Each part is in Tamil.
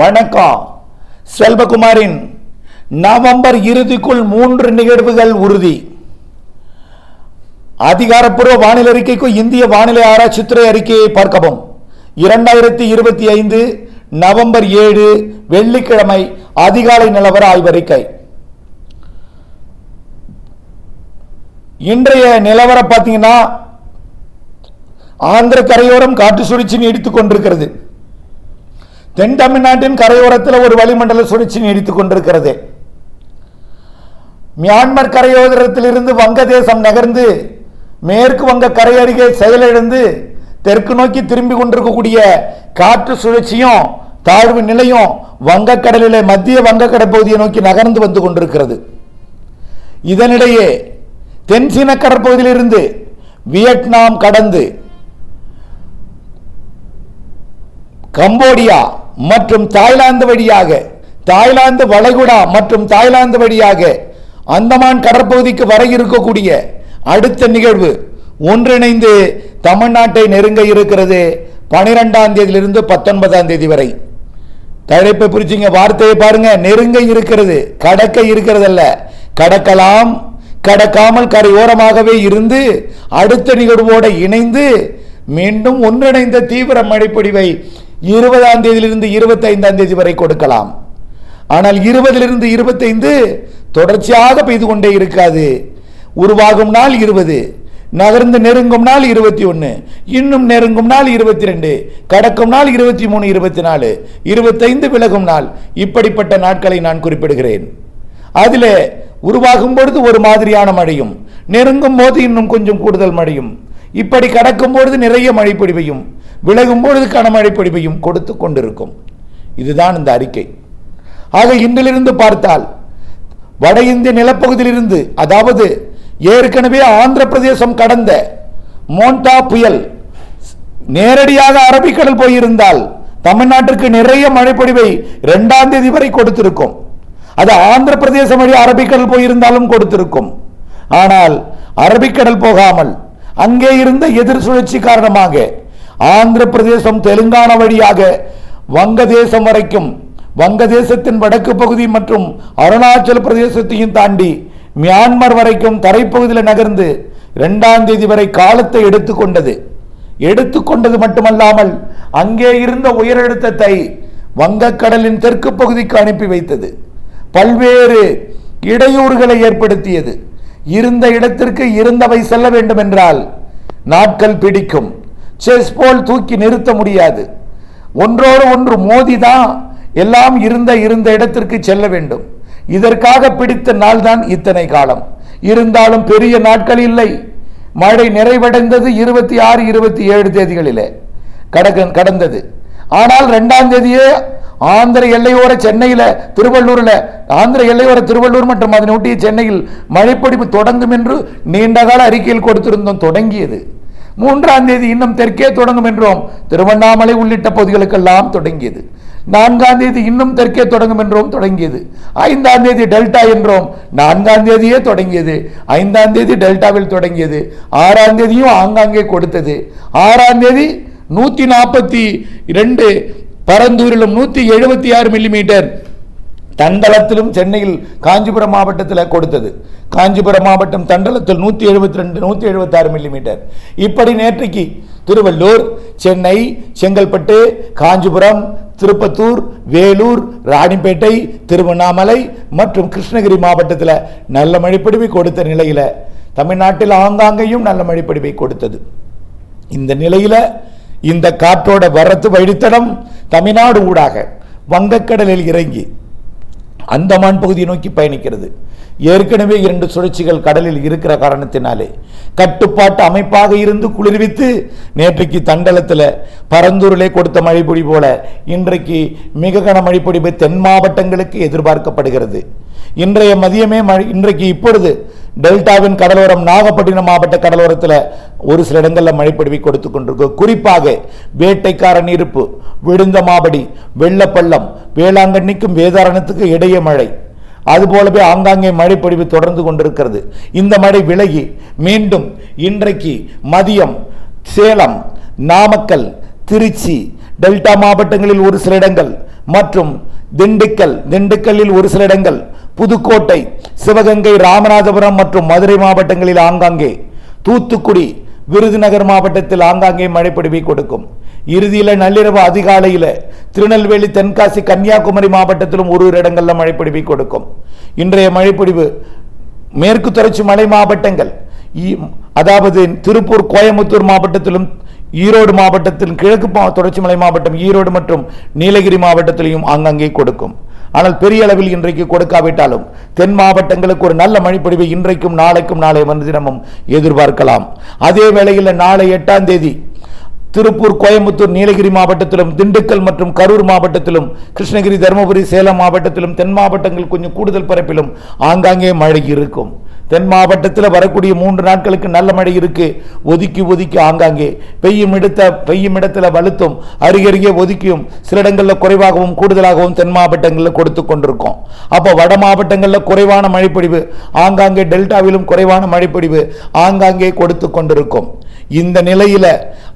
வணக்கம். செல்வகுமாரின் நவம்பர் இறுதிக்குள் மூன்று நிகழ்வுகள் உறுதி. அதிகாரப்பூர்வ வானிலை அறிக்கைக்கு இந்திய வானிலை ஆராய்ச்சித்துறை அறிக்கையை பார்க்கவும். இரண்டாயிரத்தி இருபத்தி ஐந்து நவம்பர் ஏழு வெள்ளிக்கிழமை அதிகாலை நிலவர ஆய்வறிக்கை இன்றைய நிலவரம் பார்த்தீங்கன்னா ஆந்திர கரையோரம் காற்று சுழற்சி நீடித்துக் கொண்டிருக்கிறது. தென் தமிழ்நாட்டின் கரையோரத்தில் ஒரு வளிமண்டல சுழற்சி நீடித்துக் கொண்டிருக்கிறது. மியான்மர் கரையோரத்திலிருந்து வங்கதேசம் நகர்ந்து மேற்கு வங்க கரை அருகே செயலிழந்து தெற்கு நோக்கி திரும்பி கொண்டிருக்கக்கூடிய காற்று சுழற்சியும் தாழ்வு நிலையும் வங்கக்கடலிலே மத்திய வங்கக்கடல் பகுதியை நோக்கி நகர்ந்து வந்து கொண்டிருக்கிறது. இதனிடையே தென்சீன கடற்பகுதியிலிருந்து வியட்நாம் கடந்து கம்போடியா மற்றும் தாய்லாந்து வழியாக தாய்லாந்து வளைகுடா மற்றும் தாய்லாந்து வழியாக அந்தமான் கடற்பகுதிக்கு வர இருக்கக்கூடிய அடுத்த நிகழ்வு ஒன்றிணைந்து தமிழ்நாட்டை நெருங்க இருக்கிறது பனிரெண்டாம் தேதியிலிருந்து பத்தொன்பதாம் தேதி வரை. தலைப்பை புரிச்சிங்க வார்த்தையை பாருங்க. நெருங்க இருக்கிறது கடக்க இருக்கிறதல்ல. கடக்கலாம் கடக்காமல் கரையோரமாகவே இருந்து அடுத்த நிகழ்வோடு இணைந்து மீண்டும் ஒன்றிணைந்த தீவிர மழைப்பொழிவை இருபதாம் தேதியிலிருந்து இருபத்தி ஐந்தாம் தேதி வரை கொடுக்கலாம். ஆனால் இருபதிலிருந்து இருபத்தைந்து தொடர்ச்சியாக பெய்து கொண்டே இருக்காது. உருவாகும் நாள் இருபது நகர்ந்து நெருங்கும் நாள் இருபத்தி ஒன்று இன்னும் நெருங்கும் நாள் இருபத்தி ரெண்டு கடக்கும் நாள் இருபத்தி மூணு இருபத்தி நாலு இருபத்தைந்து விலகும் நாள். இப்படிப்பட்ட நாட்களை நான் குறிப்பிடுகிறேன். அதில் உருவாகும் பொழுது ஒரு மாதிரியான மழையும் நெருங்கும் போது இன்னும் கொஞ்சம் கூடுதல் மழையும். இப்படி கடக்கும் பொழுது நிறைய மழை பொழிவையும் விலகும் பொழுது கனமழை பொழிவையும் கொடுத்து கொண்டிருக்கும். இதுதான் இந்த அறிக்கை. ஆக இன்றிலிருந்து பார்த்தால் வட இந்திய நிலப்பகுதியிலிருந்து அதாவது ஏற்கனவே ஆந்திர பிரதேசம் கடந்த மோண்டா புயல் நேரடியாக அரபிக்கடல் போயிருந்தால் தமிழ்நாட்டிற்கு நிறைய மழைப்பொழிவை இரண்டாம் தேதி வரை கொடுத்திருக்கும். அது ஆந்திர பிரதேசம் வழி அரபிக்கடல் போயிருந்தாலும் கொடுத்திருக்கும். ஆனால் அரபிக்கடல் போகாமல் அங்கே இருந்த எதிர் சுழற்சி காரணமாக ஆந்திர பிரதேசம் தெலுங்கானா வழியாக வங்கதேசம் வரைக்கும் வங்கதேசத்தின் வடக்கு பகுதி மற்றும் அருணாச்சல பிரதேசத்தையும் தாண்டி மியான்மர் வரைக்கும் தரைப்பகுதியில் நகர்ந்து இரண்டாம் தேதி வரை காலத்தை எடுத்துக்கொண்டது. எடுத்துக்கொண்டது மட்டுமல்லாமல் அங்கே இருந்த உயரழுத்தத்தை வங்கக்கடலின் தெற்கு பகுதிக்கு அனுப்பி வைத்தது. பல்வேறு இடையூறுகளை ஏற்படுத்தியது. இருந்த இடத்திற்கு இருந்தவை செல்ல வேண்டும் என்றால் நாட்கள் பிடிக்கும். செஸ் போல் தூக்கி நிறுத்த முடியாது. ஒன்றோடு ஒன்று மோதிதான் எல்லாம் இருந்த இருந்த இடத்திற்கு செல்ல வேண்டும். இதற்காக பிடித்த நாள்தான் இத்தனை காலம். இருந்தாலும் பெரிய நாட்கள் இல்லை. மழை நிறைவடைந்தது இருபத்தி ஆறு இருபத்தி ஏழு தேதிகளிலே. கடக கடந்தது. ஆனால் ரெண்டாம் தேதியே ஆந்திர எல்லையோர சென்னையில் திருவள்ளூரில். ஆந்திர எல்லையோர திருவள்ளூர் மற்றும் அதனை ஒட்டிய சென்னையில் மழைப்பிடிப்பு தொடங்கும் என்று நீண்டகால அறிக்கையில் கொடுத்திருந்தோம் தொடங்கியது. மூன்றாம் தேதி இன்னும் தெற்கே தொடங்கும் என்றோம். திருவண்ணாமலை உள்ளிட்ட பகுதிகளுக்கெல்லாம் தொடங்கியது. நான்காம் தேதி இன்னும் தெற்கே தொடங்கும் என்றோம் தொடங்கியது. ஐந்தாம் தேதி டெல்டா என்றோம். நான்காம் தேதியே தொடங்கியது. ஐந்தாம் தேதி டெல்டாவில் தொடங்கியது. ஆறாம் தேதியும் ஆங்காங்கே கொடுத்தது. ஆறாம் தேதி நூற்றி நாற்பத்தி ரெண்டு பரந்தூரிலும் நூற்றி எழுபத்தி ஆறு மில்லிமீட்டர் தண்டலத்திலும் சென்னையில் காஞ்சிபுரம் மாவட்டத்தில் கொடுத்தது. காஞ்சிபுரம் மாவட்டம் தண்டலத்தில் நூற்றி எழுபத்தி ரெண்டு நூற்றி எழுபத்தாறு மில்லிமீட்டர் இப்படி நேற்றைக்கு திருவள்ளூர் சென்னை செங்கல்பட்டு காஞ்சிபுரம் திருப்பத்தூர் வேலூர் ராணிப்பேட்டை திருவண்ணாமலை மற்றும் கிருஷ்ணகிரி மாவட்டத்தில் நல்ல மழைப்பிடிவை கொடுத்த நிலையில் தமிழ்நாட்டில் ஆங்காங்கேயும் நல்ல மழைப்பிடிவை கொடுத்தது. இந்த நிலையில் இந்த காற்றோட வரத்து வழித்தடம் தமிழ்நாடு ஊடாக வங்கக்கடலில் இறங்கி அந்தமான் பகுதியை நோக்கி பயணிக்கிறது. ஏற்கனவே இரண்டு சுழற்சிகள் கடலில் இருக்கிற காரணத்தினாலே கட்டுப்பாட்டு அமைப்பாக இருந்து குளிர்வித்து நேற்றைக்கு தண்டலத்தில் பரந்தூரிலே கொடுத்த மழைப்பொடி போல இன்றைக்கு மிக கன மழைப்பொடிவு தென் மாவட்டங்களுக்கு எதிர்பார்க்கப்படுகிறது. இன்றைய மதியமே மழை இன்றைக்கு இப்பொழுது டெல்டாவின் கடலோரம் நாகப்பட்டினம் மாவட்ட கடலோரத்தில் ஒரு சில இடங்களில் மழைப்பொழிவை கொடுத்து கொண்டிருக்கு குறிப்பாக வேட்டைக்காரன் இருப்பு விழுந்த மாபடி வெள்ளப்பள்ளம் வேளாங்கண்ணிக்கும் வேதாரணத்துக்கு இடையே மழை. அதுபோலவே ஆங்காங்கே மழைப்பொழிவு தொடர்ந்து கொண்டிருக்கிறது. இந்த மழை விலகி மீண்டும் இன்றைக்கு மதியம் சேலம் நாமக்கல் திருச்சி டெல்டா மாவட்டங்களில் ஒரு சில இடங்கள் மற்றும் திண்டுக்கல் திண்டுக்கல்லில் ஒரு சில இடங்கள் புதுக்கோட்டை சிவகங்கை ராமநாதபுரம் மற்றும் மதுரை மாவட்டங்களில் ஆங்காங்கே தூத்துக்குடி விருதுநகர் மாவட்டத்தில் ஆங்காங்கே மழைப்பொழிவை கொடுக்கும். இறுதியில் நள்ளிரவு அதிகாலையில் திருநெல்வேலி தென்காசி கன்னியாகுமரி மாவட்டத்திலும் ஒரு ஒரு இடங்களில் மழைப்பொழிவை கொடுக்கும். இன்றைய மழைப்பொழிவு மேற்கு தொடர்ச்சி மலை மாவட்டங்கள் ஈ- அதாவது திருப்பூர் கோயம்புத்தூர் மாவட்டத்திலும் ஈரோடு மாவட்டத்திலும் கிழக்கு தொடர்ச்சி மலை மாவட்டம் ஈரோடு மற்றும் நீலகிரி மாவட்டத்திலையும் ஆங்காங்கே கொடுக்கும். ஆனால் பெரிய அளவில் இன்றைக்கு கொடுக்காவிட்டாலும் தென் மாவட்டங்களுக்கு ஒரு நல்ல மழைப்பொழிவை இன்றைக்கும் நாளைக்கும் நாளை வந்து தினமும் எதிர்பார்க்கலாம். அதே வேளையில் நாளை எட்டாம் தேதி திருப்பூர் கோயம்புத்தூர் நீலகிரி மாவட்டத்திலும் திண்டுக்கல் மற்றும் கரூர் மாவட்டத்திலும் கிருஷ்ணகிரி தருமபுரி சேலம் மாவட்டத்திலும் தென் மாவட்டங்கள் கொஞ்சம் கூடுதல் பரப்பிலும் ஆங்காங்கே மழை இருக்கும். தென் மாவட்டத்தில் வரக்கூடிய மூன்று நாட்களுக்கு நல்ல மழை இருக்கு. ஒதுக்கி ஒதுக்கி ஆங்காங்கே. பெய்யும் இடத்த பெய்யும் இடத்துல வலுத்தும் அருகருகே ஒதுக்கியும் சில இடங்களில் குறைவாகவும் கூடுதலாகவும் தென் மாவட்டங்களில் கொடுத்து கொண்டிருக்கோம். அப்போ வட மாவட்டங்களில் குறைவான மழைப்பொழிவு ஆங்காங்கே டெல்டாவிலும் குறைவான மழைப்பொழிவு ஆங்காங்கே கொடுத்து கொண்டிருக்கும். இந்த நிலையில்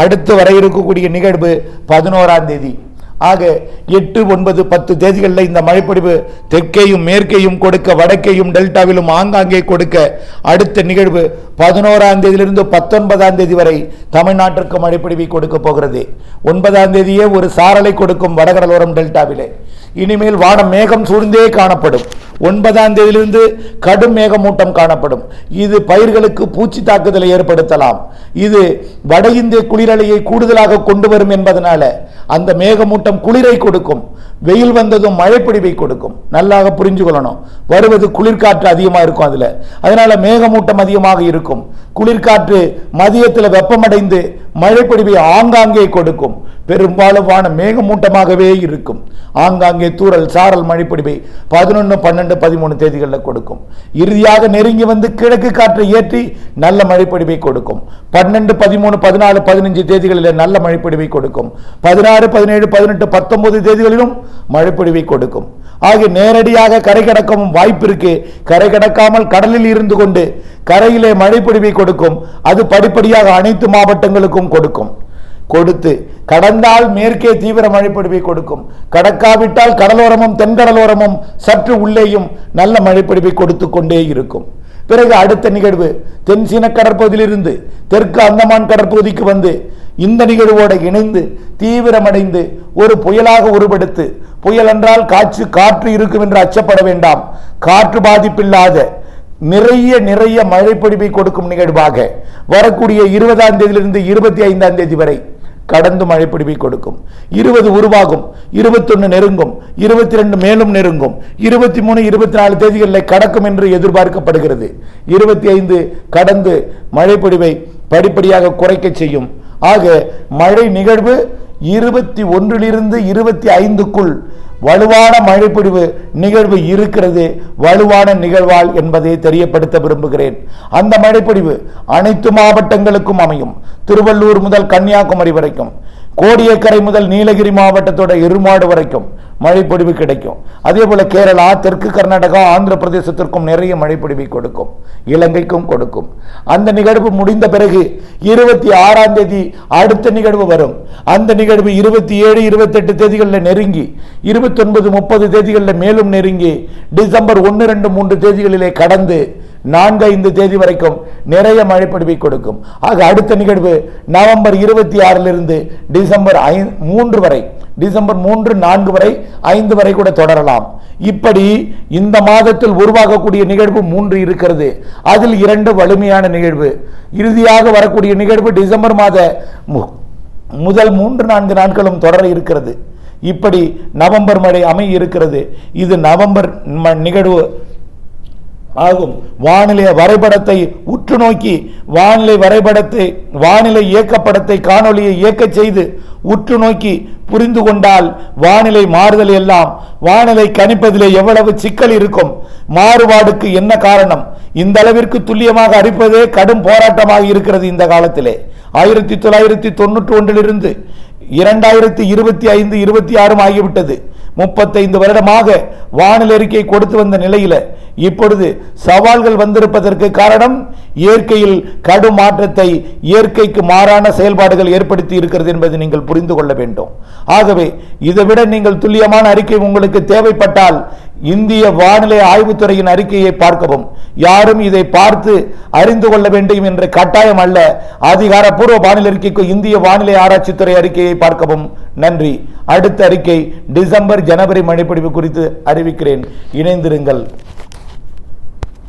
அடுத்து வர இருக்கக்கூடிய நிகழ்வு பதினோராம் தேதி. ஆக எட்டு ஒன்பது பத்து தேதிகளில் இந்த மழைப்பொழிவு தெற்கேயும் மேற்கேயும் கொடுக்க வடக்கேயும் டெல்டாவிலும் ஆங்காங்கே கொடுக்க அடுத்த நிகழ்வு பதினோராம் தேதியிலிருந்து பத்தொன்பதாம் தேதி வரை தமிழ்நாட்டிற்கு மழைப்பொழிவை கொடுக்க போகிறது. ஒன்பதாம் தேதியே ஒரு சாரலை கொடுக்கும் வடகடலோரம் டெல்டாவிலே. இனிமேல் வானம் மேகம் சூழ்ந்தே காணப்படும். ஒன்பதாம் தேதியிலிருந்து கடும் மேகமூட்டம் காணப்படும். இது பயிர்களுக்கு பூச்சி தாக்குதலை ஏற்படுத்தலாம். இது வட இந்திய குளிரலையை கூடுதலாக கொண்டு வரும் என்பதனால அந்த மேகமூட்டம் குளிரை கொடுக்கும். வெயில் வந்ததும் மழைப்பிடிவை கொடுக்கும். நல்லாக புரிஞ்சு கொள்ளணும் வருவது குளிர்காற்று அதிகமாக இருக்கும் அதில். அதனால மேகமூட்டம் அதிகமாக இருக்கும். குளிர்காற்று மதியத்தில் வெப்பமடைந்து மழைப்பிடிவை ஆங்காங்கே கொடுக்கும். பெரும்பாலும் வானம் மேகமூட்டமாகவே இருக்கும். ஆங்காங்கே தூறல் சாரல் மழைப்பிடிவை பதினொன்று பன்னெண்டு பதிமூணு தேதிகளில் கொடுக்கும். இறுதியாக நெருங்கி வந்து கிழக்கு காற்றை ஏற்றி நல்ல மழைப்பிடிவை கொடுக்கும். பன்னெண்டு பதிமூணு பதினாலு பதினஞ்சு தேதிகளில் நல்ல மழைப்பிடிவை கொடுக்கும். பதினாறு பதினேழு பதினெட்டு பத்தொன்பது தேதிகளிலும் மழைப்பிடிவை கொடுக்கும். ஆகிய நேரடியாக கரை கடக்கவும் வாய்ப்பு இருக்கு. கரை கடக்காமல் கடலில் இருந்து கொண்டு கரையிலே மழைப்பிடிவை கொடுக்கும். அது படிப்படியாக அனைத்து மாவட்டங்களுக்கும் கொடுக்கும். கொடுத்து கடந்தால் மேற்கே தீவிர மழைப்பொழிவை கொடுக்கும். கடக்காவிட்டால் கடலோரமும் தென்கடலோரமும் சற்று உள்ளேயும் நல்ல மழைப்பொழிவை கொடுத்து கொண்டே இருக்கும். பிறகு அடுத்த நிகழ்வு தென் சீன கடற்பகுதியிலிருந்து தெற்கு அந்தமான் கடற்பகுதிக்கு வந்து இந்த நிகழ்வோடு இணைந்து தீவிரமடைந்து ஒரு புயலாக உருவெடுத்து புயல் என்றால் காற்று காற்று இருக்கும் என்று அச்சப்பட வேண்டாம். காற்று பாதிப்பில்லாத நிறைய நிறைய மழைப்பொழிவை கொடுக்கும் நிகழ்வாக வரக்கூடிய இருபதாம் தேதியிலிருந்து இருபத்தி ஐந்தாம் தேதி வரை கடந்து மழைப்பிடிவை கொடுக்கும். இருபது உருவாகும். இருபத்தொன்னு நெருங்கும். இருபத்தி ரெண்டு மேலும் நெருங்கும். இருபத்தி மூணு இருபத்தி நாலு தேதிகளில் கடக்கும் என்று எதிர்பார்க்கப்படுகிறது. இருபத்தி ஐந்து கடந்து மழைப்பொழிவை படிப்படியாக குறைக்க செய்யும். ஆக மழை நிகழ்வு இருபத்தி ஒன்றிலிருந்து இருபத்தி ஐந்துக்குள் வலுவான மழைப்பொழிவு நிகழ்வு இருக்கிறது. வலுவான நிகழ்வால் என்பதை தெரியப்படுத்த விரும்புகிறேன். அந்த மழைப்பொழிவு அனைத்து மாவட்டங்களுக்கும் அமையும். திருவள்ளூர் முதல் கன்னியாகுமரி வரைக்கும். கோடியக்கரை முதல் நீலகிரி மாவட்டத்தோட இருமாடு வரைக்கும் மழைப்பொழிவு கிடைக்கும். அதே போல கேரளா தெற்கு கர்நாடகா ஆந்திர பிரதேசத்திற்கும் நிறைய மழைப்பொழிவை கொடுக்கும். இலங்கைக்கும் கொடுக்கும். அந்த நிகழ்வு முடிந்த பிறகு இருபத்தி ஆறாம் தேதி அடுத்த நிகழ்வு வரும். அந்த நிகழ்வு இருபத்தி ஏழு இருபத்தெட்டு தேதிகளில் நெருங்கி இருபத்தொன்பது முப்பது தேதிகளில் மேலும் நெருங்கி டிசம்பர் ஒன்று ரெண்டு மூன்று தேதிகளிலே கடந்து நான்கு ஐந்து தேதி வரைக்கும் நிறைய மழைப்பொழிவை கொடுக்கும். ஆக அடுத்த நிகழ்வு நவம்பர் இருபத்தி ஆறிலிருந்து டிசம்பர் ஐ மூன்று வரை டிசம்பர் மூன்று நான்கு வரை ஐந்து வரை கூட தொடரலாம். இப்படி இந்த மாதத்தில் உருவாகக்கூடிய நிகழ்வு மூன்று இருக்கிறது. அதில் இரண்டு வலிமையான நிகழ்வு. இறுதியாக வரக்கூடிய நிகழ்வு டிசம்பர் மாத மு- முதல் மூன்று நான்கு நாட்களும் தொடர இருக்கிறது. இப்படி நவம்பர் மழை அமைய இருக்கிறது. இது நவம்பர் ம- நிகழ்வு ஆகும். வானிலை வரைபடத்தை உற்று நோக்கி வானிலை வரைபடத்தை வானிலை இயக்கப்படத்தை காணொளியை இயக்கச் செய்து உற்று நோக்கி புரிந்து கொண்டால் வானிலை மாறுதல் எல்லாம் வானிலை கணிப்பதிலே எவ்வளவு சிக்கல் இருக்கும் மாறுபாடுக்கு என்ன காரணம்? இந்த அளவிற்கு துல்லியமாக அறிப்பதே கடும் போராட்டமாக இருக்கிறது இந்த காலத்திலே. ஆயிரத்தி தொள்ளாயிரத்தி தொண்ணூற்றி ஒன்றிலிருந்து இரண்டாயிரத்தி இருபத்தி ஐந்து இருபத்தி ஆறும் ஆகிவிட்டது. முப்பத்தைந்து வருடமாக வானிலை அறிக்கை கொடுத்து வந்த நிலையில இப்பொழுது சவால்கள் வந்திருப்பதற்கு காரணம் இயற்கையில் கடும் மாற்றத்தை இயற்கைக்கு மாறான செயல்பாடுகள் ஏற்படுத்தி இருக்கிறது என்பதை நீங்கள் புரிந்து கொள்ள வேண்டும். ஆகவே இதைவிட நீங்கள் துல்லியமான அறிக்கை உங்களுக்கு தேவைப்பட்டால் இந்திய வானிலை ஆய்வுத்துறையின் அறிக்கையை பார்க்கவும். யாரும் இதை பார்த்து அறிந்து கொள்ள வேண்டும் என்ற கட்டாயம் அல்ல. அதிகாரப்பூர்வ வானிலை அறிக்கைக்கு இந்திய வானிலை ஆராய்ச்சித்துறை அறிக்கையை பார்க்கவும். நன்றி. அடுத்த அறிக்கை டிசம்பர் ஜனவரி மழைப்பிடிப்பு குறித்து அறிவிக்கிறேன். இணைந்திருங்கள்.